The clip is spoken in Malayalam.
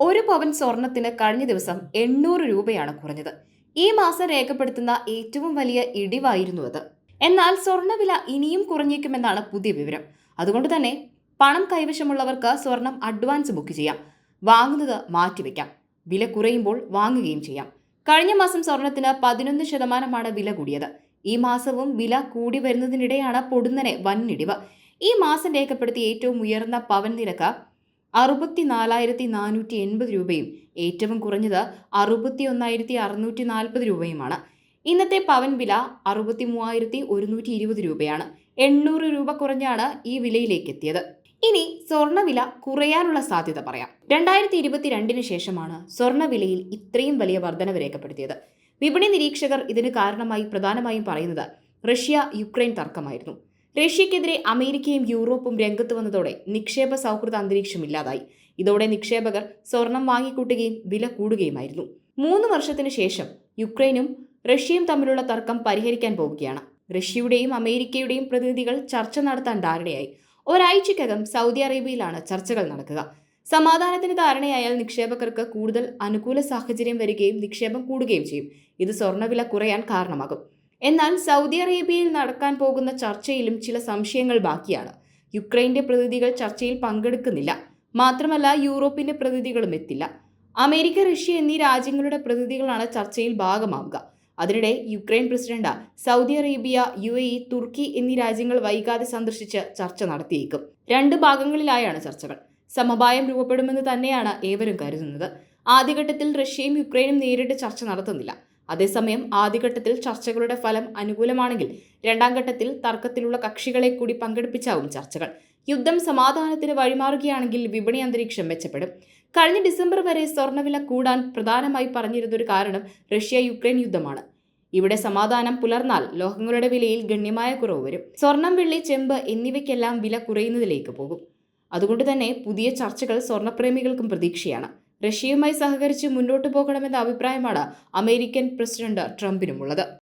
ഒരു പവൻ സ്വർണത്തിന് കഴിഞ്ഞ ദിവസം എണ്ണൂറ് രൂപയാണ് കുറഞ്ഞത്. ഈ മാസം രേഖപ്പെടുത്തുന്ന ഏറ്റവും വലിയ ഇടിവായിരുന്നു അത്. എന്നാൽ സ്വർണവില ഇനിയും കുറഞ്ഞേക്കുമെന്നാണ് പുതിയ വിവരം. അതുകൊണ്ട് തന്നെ പണം കൈവശമുള്ളവർക്ക് സ്വർണം അഡ്വാൻസ് ബുക്ക് ചെയ്യാം. വാങ്ങുന്നത് മാറ്റിവെക്കാം വില കുറയുമ്പോൾ വാങ്ങുകയും ചെയ്യാം. കഴിഞ്ഞ മാസം സ്വർണത്തിന് പതിനൊന്ന് ശതമാനമാണ് വില കൂടിയത്. ഈ മാസവും വില കൂടി വരുന്നതിനിടെയാണ് പൊടുന്നനെ വൻ ഇടിവ് ഈ മാസം രേഖപ്പെടുത്തിയ ഏറ്റവും ഉയർന്ന പവൻ നിരക്ക് അറുപത്തി നാലായിരത്തി നാനൂറ്റി എൺപത് രൂപയും ഏറ്റവും കുറഞ്ഞത് അറുപത്തി ഒന്നായിരത്തി അറുന്നൂറ്റി നാൽപ്പത് രൂപയുമാണ്. ഇന്നത്തെ പവൻ വില അറുപത്തി മൂവായിരത്തി ഒരുന്നൂറ്റി ഇരുപത് രൂപയാണ്. എണ്ണൂറ് രൂപ കുറഞ്ഞാണ് ഈ വിലയിലേക്ക് എത്തിയത് ഇനി സ്വർണവില കുറയാനുള്ള സാധ്യത പറയാം. രണ്ടായിരത്തി ഇരുപത്തിരണ്ടിന് ശേഷമാണ് സ്വർണവിലയിൽ ഇത്രയും വലിയ വർധനവ് രേഖപ്പെടുത്തിയത്. വിപണി നിരീക്ഷകർ ഇതിന് കാരണമായി പ്രധാനമായും പറയുന്നത് റഷ്യ യുക്രൈൻ തർക്കമായിരുന്നു. റഷ്യക്കെതിരെ അമേരിക്കയും യൂറോപ്പും രംഗത്ത് വന്നതോടെ നിക്ഷേപ സൗഹൃദ അന്തരീക്ഷം ഇല്ലാതായി. ഇതോടെ നിക്ഷേപകർ സ്വർണം വാങ്ങിക്കൂട്ടുകയും വില കൂടുകയുമായിരുന്നു. മൂന്ന് വർഷത്തിന് ശേഷം യുക്രൈനും റഷ്യയും തമ്മിലുള്ള തർക്കം പരിഹരിക്കാൻ പോവുകയാണ്. റഷ്യയുടെയും അമേരിക്കയുടെയും പ്രതിനിധികൾ ചർച്ച നടത്താൻ ധാരണയായി. ഒരാഴ്ചയ്ക്കകം സൗദി അറേബ്യയിലാണ് ചർച്ചകൾ നടക്കുക. സമാധാനത്തിന് ധാരണയായാൽ നിക്ഷേപകർക്ക് കൂടുതൽ അനുകൂല സാഹചര്യം വരികയും നിക്ഷേപം കൂടുകയും ചെയ്യും. ഇത് സ്വർണവില കുറയാൻ കാരണമാകും. എന്നാൽ സൗദി അറേബ്യയിൽ നടക്കാൻ പോകുന്ന ചർച്ചയിലും ചില സംശയങ്ങൾ ബാക്കിയാണ്. യുക്രൈന്റെ പ്രതിനിധികൾ ചർച്ചയിൽ പങ്കെടുക്കുന്നില്ല. മാത്രമല്ല യൂറോപ്പിന്റെ പ്രതിനിധികളും എത്തില്ല. അമേരിക്ക റഷ്യ എന്നീ രാജ്യങ്ങളുടെ പ്രതിനിധികളാണ് ചർച്ചയിൽ ഭാഗമാവുക. അതിനിടെ Ukraine president Saudi Arabia U A തുർക്കി എന്നീ രാജ്യങ്ങൾ വൈകാതെ സന്ദർശിച്ച് ചർച്ച നടത്തിയേക്കും. രണ്ട് ഭാഗങ്ങളിലായാണ് ചർച്ചകൾ. സമവായം രൂപപ്പെടുമെന്ന് തന്നെയാണ് ഏവരും കരുതുന്നത്. ആദ്യഘട്ടത്തിൽ റഷ്യയും യുക്രൈനും നേരിട്ട് ചർച്ച നടത്തുന്നില്ല. അതേസമയം ആദ്യഘട്ടത്തിൽ ചർച്ചകളുടെ ഫലം അനുകൂലമാണെങ്കിൽ രണ്ടാം ഘട്ടത്തിൽ തർക്കത്തിലുള്ള കക്ഷികളെ കൂടി പങ്കെടുപ്പിച്ചാവും ചർച്ചകൾ. യുദ്ധം സമാധാനത്തിന് വഴിമാറുകയാണെങ്കിൽ വിപണി അന്തരീക്ഷം മെച്ചപ്പെടും. കഴിഞ്ഞ ഡിസംബർ വരെ സ്വർണവില കൂടാൻ പ്രധാനമായി പറഞ്ഞിരുന്നൊരു കാരണം റഷ്യ യുക്രൈൻ യുദ്ധമാണ്. ഇവിടെ സമാധാനം പുലർന്നാൽ ലോഹങ്ങളുടെ വിലയിൽ ഗണ്യമായ കുറവ് വരും. സ്വർണം വെള്ളി ചെമ്പ് എന്നിവയ്ക്കെല്ലാം വില കുറയുന്നതിലേക്ക് പോകും. അതുകൊണ്ട് തന്നെ പുതിയ ചർച്ചകൾ സ്വർണപ്രേമികൾക്കും പ്രതീക്ഷയാണ്. റഷ്യയുമായി സഹകരിച്ച് മുന്നോട്ടു പോകണമെന്ന അഭിപ്രായമാണ് അമേരിക്കൻ പ്രസിഡന്റ് ട്രംപിനുമുള്ളത്.